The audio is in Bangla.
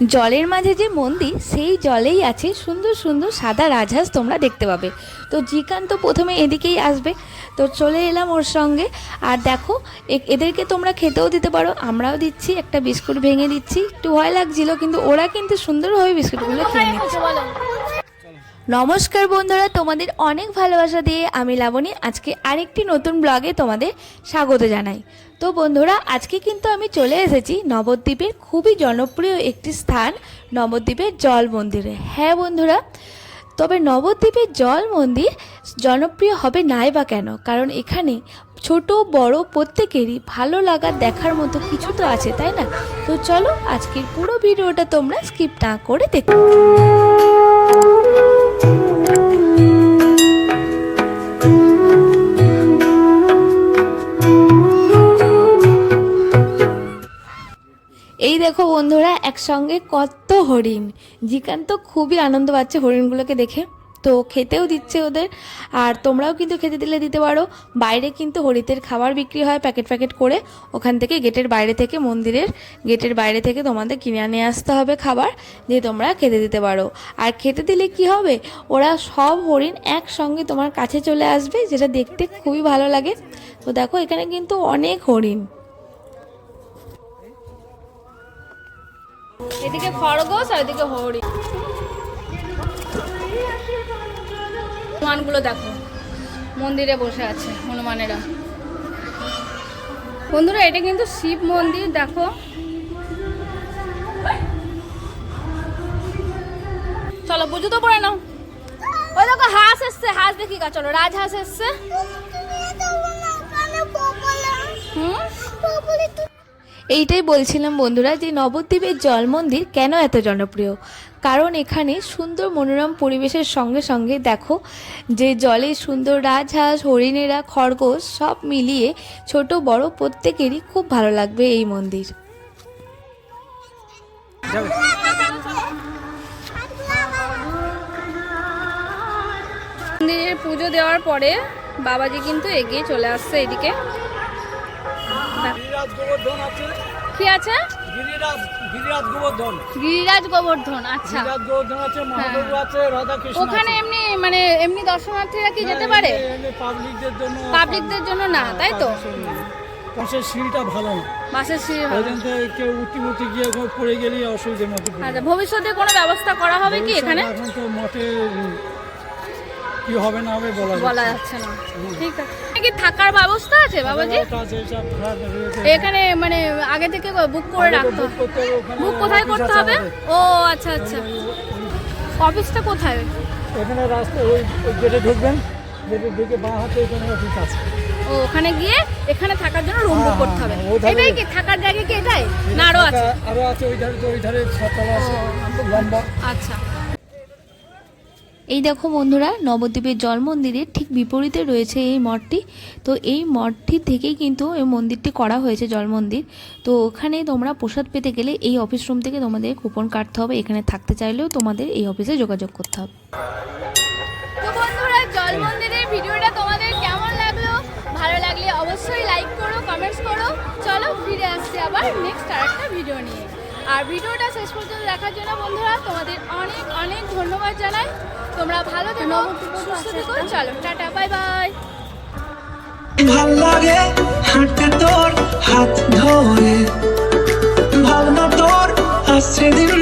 জলের মাঝে যে মন্দির, সেই জলেই আছে সুন্দর সুন্দর সাদা রাজহাঁস তোমরা দেখতে পাবে। তো জিকান তো প্রথমে এদিকেই আসবে। তো চলে এলাম ওর সঙ্গে। আর দেখো এদেরকে তোমরা খেতেও দিতে পারো। আমরাও দিচ্ছি, একটা বিস্কুট ভেঙে দিচ্ছি। একটু ভয় লাগছিল, কিন্তু ওরা কিন্তু সুন্দরভাবে বিস্কুটগুলো খেয়ে নিচ্ছে। নমস্কার বন্ধুরা, তোমাদের অনেক ভালোবাসা দিয়ে আমি লাবণী আজকে আরেকটি নতুন ব্লগে তোমাদের স্বাগত জানাই। তো বন্ধুরা, আজকে কিন্তু আমি চলে এসেছি নবদ্বীপের খুবই জনপ্রিয় একটি স্থান, নবদ্বীপের জল মন্দিরে। হ্যাঁ বন্ধুরা, তবে নবদ্বীপের জল মন্দির জনপ্রিয় হবে নাই বা কেন? কারণ এখানে ছোট, বড় প্রত্যেকেরই ভালো লাগার দেখার মতো কিছু তো আছে, তাই না? তো চলো আজকের পুরো ভিডিওটা তোমরা স্কিপ না করে দেখো। দেখো বন্ধুরা, একসঙ্গে কত হরিণ। জিকান তো খুবই আনন্দ পাচ্ছে হরিণগুলোকে দেখে। তো খেতেও দিচ্ছে ওদের, আর তোমরাও কিন্তু খেতে দিলে দিতে পারো। বাইরে কিন্তু হরিতের খাবার বিক্রি হয় প্যাকেট প্যাকেট করে। ওখান থেকে গেটের বাইরে থেকে, মন্দিরের গেটের বাইরে থেকে তোমাদের কিনে নিয়ে আসতে হবে খাবার দিয়ে তোমরা খেতে দিতে পারো। আর খেতে দিলে কি হবে? ওরা সব হরিণ একসঙ্গে তোমার কাছে চলে আসবে, যেটা দেখতে খুবই ভালো লাগে। তো দেখো, এখানে কিন্তু অনেক হরিণ। এদিকে খরগোশ আর এদিকে হরিণ হনুমানগুলো দেখো, মন্দিরে বসে আছে হনুমানেরা। বন্ধুরা, এটা কিন্তু শিব মন্দির, দেখো। চলো, পুজো তো পড়ে নাও। ওই দেখো, হাঁস এসছে, হাঁস দেখি গা, চলো, রাজহাঁস এসছে। এইটাই বলছিলাম বন্ধুরা যে নবদ্বীপের জল মন্দির কেন এত জনপ্রিয়? কারণ এখানে সুন্দর মনোরম পরিবেশের সঙ্গে সঙ্গে দেখো যে জলে সুন্দর রাজহাঁস, হরিণেরা, খরগোশ সব মিলিয়ে ছোট, বড় প্রত্যেকেরই খুব ভালো লাগবে এই মন্দির। মন্দিরের পুজো দেওয়ার পরে বাবাজি কিন্তু এগিয়ে চলে আসছে এদিকে। কি আছে? গিরিরাজ গোবর্ধন। আচ্ছা। কৃষ্ণ ওখানে এমনি মানে এমনি দর্শনার্থীরা কি যেতে পারে? পাবলিকদের জন্য পাবলিকদের জন্য না তাই তো? পাশের সিঁড়িটা ভালো না। বাসের সিঁড়ি ওই কেউ উঠি উঠি গিয়ে পড়ে গেলেই অসুবিধার মধ্যে আচ্ছা ভবিষ্যতে কোনো ব্যবস্থা করা হবে কি এখানে? এখন তো মঠে কি হবে না হবে বলা বলা যাচ্ছে না। ঠিক আছে। কি থাকার ব্যবস্থা আছে বাবাজি। এখানে মানে আগে থেকে বুক করে রাখতে হবে, বুক কোথায় করতে হবে? ও আচ্ছা আচ্ছা। অফিসটা কোথায়? এখানে রাস্তা ওই গেটে ঢুকবেন। গেটে ঢুকে বাঁ হাতে এখানে অফিস আছে। ও ওখানে গিয়ে এখানে থাকার জন্য রুম বুক হ্যাঁ, করতে হবে। হ্যাঁ, এটাই কি থাকার জায়গা কি এটাই? না আরও আছে। আরও আছে ওই ধারে ওই ধারে ছতলা আছে লম্বা। আচ্ছা। এই দেখো বন্ধুরা, নবদ্বীপের জল মন্দিরের ঠিক বিপরীতে রয়েছে এই মঠটি। তো এই মঠটি থেকেই কিন্তু এই মন্দিরটি করা হয়েছে জল মন্দির তো ওখানে তোমরা প্রসাদ পেতে গেলে এই অফিস রুম থেকে তোমাদের কুপন কাটতে হবে। এখানে থাকতে চাইলেও তোমাদের এই অফিসে যোগাযোগ করতে হবে। জল মন্দিরের ভিডিওটা তোমাদের কেমন লাগল? ভালো লাগলে অবশ্যই লাইক করো কমেন্টস করো। চলো ফিরে আসছি আবার নেক্সট ভিডিও নিয়ে। আর ভিডিওটা শেষ পর্যন্ত দেখার জন্য বন্ধুরা, তোমাদের অনেক অনেক ধন্যবাদ জানাই। তোমরা ভালো থেকো, সুস্থ থেকো, চলো, টাটা, বাই বাই। ভালো লাগে হাঁটতে তোর হাত ধরে ভাবনা তোর আসছে দিন